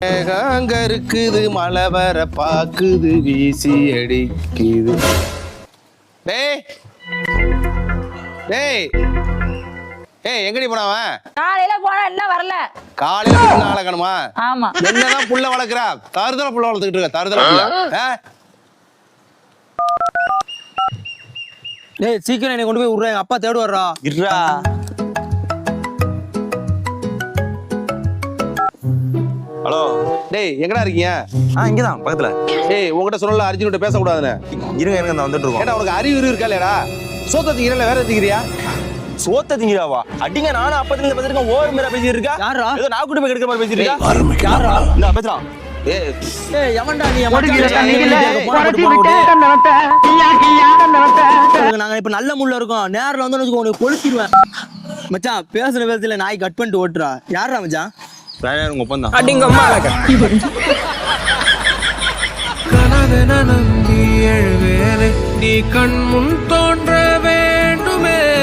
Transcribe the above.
மேகம் கருக்குது மழை வர பாக்குது வீசி அடிக்குது. டேய் டேய் ஏய் எங்கடி போனவன் காலையில போனா என்ன வரல? காலையில புள்ள வளர்க்கணுமா ஆமா. என்னதான் புள்ள வளர்க்குறா? தருதல புள்ள வளர்த்துக்கிட்டு இருக்க? தருதல புள்ள? டேய் சீக்கிரம் என்னை கொண்டு போய் விட்றா. எங்க அப்பா தேடு வர்றா இருடா. டேய் எங்கடா இருக்கீங்க? ஆ இங்கதான் பக்கத்துல. ஏய் உங்ககிட்ட சொல்லல அர்ஜுன்கிட்ட பேசக்கூடாதுன்னு. இருங்க இருங்க நான் வந்துட்டு இருக்கோம். ஏடா உனக்கு அறிவு இரு இருக்கா இல்லையாடா? சோத்த திங்கிறல வேற திங்கிறியா? சோத்த திங்கிறாவா அடிங்க நானும் அப்பத்துல இருந்து பேசிருக்கேன் ஓவர் மேல பேசிட்டு இருக்கா யாரா? ஏதோ நான் கூட போய் கெடுக்கிற மாதிரி பேசிட்டு இருக்கா யாரா இந்த பேசுறான் ஏய் ஏய் எவன்டா நீ ஒடுங்கிற தண்ணியில குறைச்சி விட்டு எவன்டா கண்ணவத்த கியா கியா கண்ணவத்த நாங்க இப்ப நல்ல முள்ள இருக்கோம். நேர்ல வந்து கொளுத்திடுவேன். மச்சான் பேசுன பேசல நாய் கட் பண்ணிட்டு ஓட்டுறா. யாரா மச்சான்? வேற உங்க ஒப்பந்தம்? கனவென நம்பி எழுவேலை நீ கண் முன் தோன்ற